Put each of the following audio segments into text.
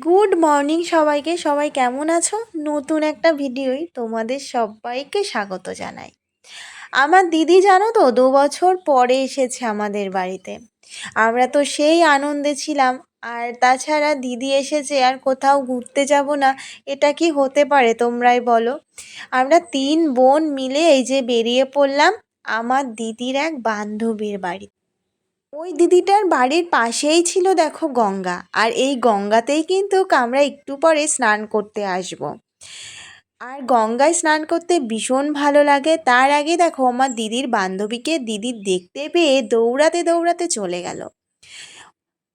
Good morning সবাইকে। সবাই কেমন আছো? নতুন একটা ভিডিওই তোমাদের সবাইকে স্বাগত জানাই। আমার দিদি জানো তো, দু বছর পরে এসেছে আমাদের বাড়িতে। আমরা তো সেই আনন্দে ছিলাম। আর তাছাড়া দিদি এসেছে, আর কোথাও ঘুরতে যাব না, এটা কি হতে পারে তোমরাই বলো। আমরা তিন বোন মিলে এই যে বেরিয়ে পড়লাম আমার দিদির এক বান্ধবীর বাড়ি ওই দিদিটার বাড়ির পাশেই ছিল দেখো গঙ্গা। আর এই গঙ্গাতেই কিন্তু আমরা একটু পরে স্নান করতে আসব। আর গঙ্গায় স্নান করতে ভীষণ ভালো লাগে। তার আগে দেখো আমার দিদির বান্ধবীকে দিদি দেখতে পেয়ে দৌড়াতে দৌড়াতে চলে গেল।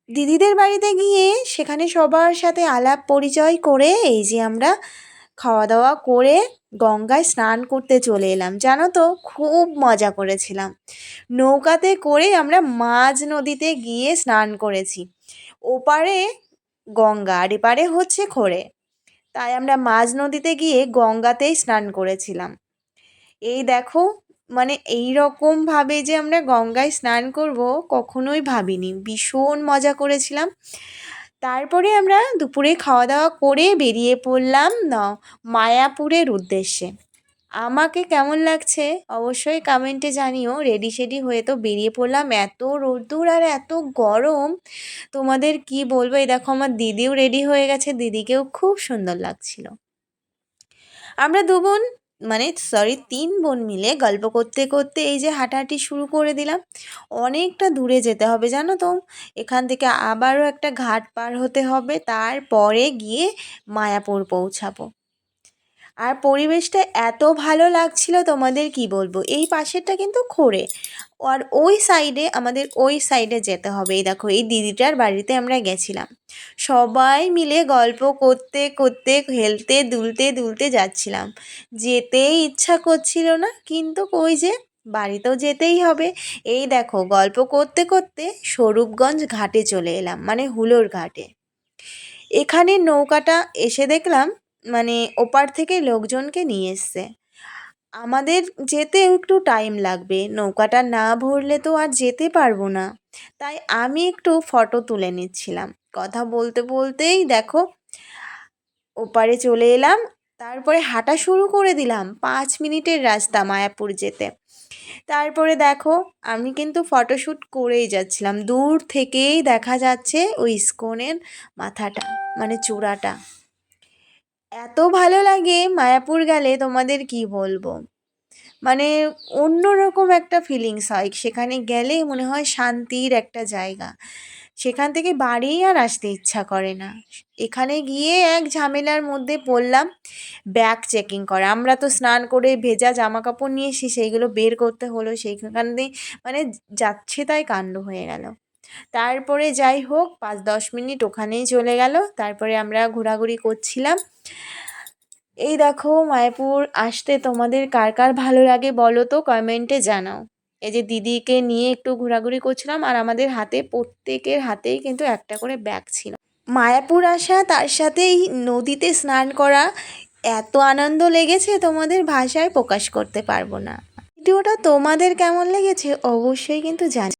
দিদিদের বাড়িতে গিয়ে সেখানে সবার সাথে আলাপ পরিচয় করে এই যে আমরা খাওয়া দাওয়া করে গঙ্গায় স্নান করতে চলে এলাম। জানো তো, খুব মজা করেছিলাম। নৌকাতে করে আমরা মাঝ নদীতে গিয়ে স্নান করেছি। ওপারে গঙ্গা, আর এপারে হচ্ছে খোরে। তাই আমরা মাঝ নদীতে গিয়ে গঙ্গাতেই স্নান করেছিলাম। এই দেখো মানে এই রকমভাবে যে আমরা গঙ্গায় স্নান করব কখনোই ভাবিনি। ভীষণ মজা করেছিলাম। তারপরে আমরা দুপুরে খাওয়া দাওয়া করে বেরিয়ে পড়লাম মায়াপুরের উদ্দেশ্যে। আমাকে কেমন লাগছে? অবশ্যই কমেন্টে জানিও। রেডি সেডি হয়ে তো বেরিয়ে পড়লাম। এত রোদ্দুর আর এত গরম। তোমাদের কি বলব? এই দেখো আমার দিদিও রেডি হয়ে গেছে। দিদিকেও খুব সুন্দর লাগছিল। আমরা দু বোন মানে সরি তিন বোন মিলে গল্প করতে করতে এই যে হাঁটাহাঁটি শুরু করে দিলাম, অনেকটা দূরে যেতে হবে জানো তো। এখান থেকে আবারও একটা ঘাট পার হতে হবে, তারপরে গিয়ে মায়াপুর পৌঁছাবো। আর পরিবেশটা এত ভালো লাগছিল তোমাদের কি বলব? এই পাশেরটা কিন্তু খোঁড়ে। আর ওই সাইডে আমাদের ওই সাইডে যেতে হবে। এই দেখো, এই দিদিটার বাড়িতে আমরা গেছিলাম। সবাই মিলে গল্প করতে করতে হেলতে দুলতে দুলতে যাচ্ছিলাম। যেতেই ইচ্ছা করছিল না, কিন্তু ওই যে বাড়িতেও যেতেই হবে। এই দেখো, গল্প করতে করতে স্বরূপগঞ্জ ঘাটে চলে এলাম মানে হুলোর ঘাটে। এখানে নৌকাটা এসে দেখলাম মানে ওপার থেকে লোকজনকে নিয়ে এসছে। আমাদের যেতে একটু টাইম লাগবে। নৌকাটা না ভরলে তো আর যেতে পারব না। তাই আমি একটু ফটো তুলে নিচ্ছিলাম। কথা বলতে বলতেই দেখো, ওপারে চলে এলাম। তারপরে হাঁটা শুরু করে দিলাম পাঁচ মিনিটের রাস্তা মায়াপুর যেতে। তারপরে দেখো, আমি কিন্তু ফটোশ্যুট করেই যাচ্ছিলাম। দূর থেকেই দেখা যাচ্ছে ওই ইস্কনের মাথাটা মানে চূড়াটা। এত ভালো লাগে মায়াপুর গেলে তোমাদের কি বলব? মানে অন্যরকম একটা ফিলিংস হয়। সেখানে গেলে মনে হয় শান্তির একটা জায়গা। সেখান থেকে বাড়ি আর আসতে ইচ্ছা করে না। এখানে গিয়ে এক ঝামেলার মধ্যে পড়লাম ব্যাগ চেকিং করা। আমরা তো স্নান করে ভেজা জামা কাপড় নিয়ে এসি সেইগুলো বের করতে হলো। সেইখানে মানে যাচ্ছে তাই কাণ্ড হয়ে গেল। তারপরে যাই হোক, পাঁচ দশ মিনিট ওখানেই চলে গেল। তারপরে আমরা ঘোরাঘুরি করছিলাম। এই দেখো মায়াপুর আসতে তোমাদের কার কার ভালো লাগে বলো তো? কমেন্টে জানাও। এই যে দিদিকে নিয়ে একটু ঘোরাঘুরি করছিলাম আর আমাদের হাতে, প্রত্যেকের হাতেই কিন্তু একটা করে ব্যাগ ছিল। মায়াপুর আসা, তার সাথেই নদীতে স্নান করা, এত আনন্দ লেগেছে তোমাদের ভাষায় প্রকাশ করতে পারব না। ভিডিওটা তোমাদের কেমন লেগেছে অবশ্যই কিন্তু জানি।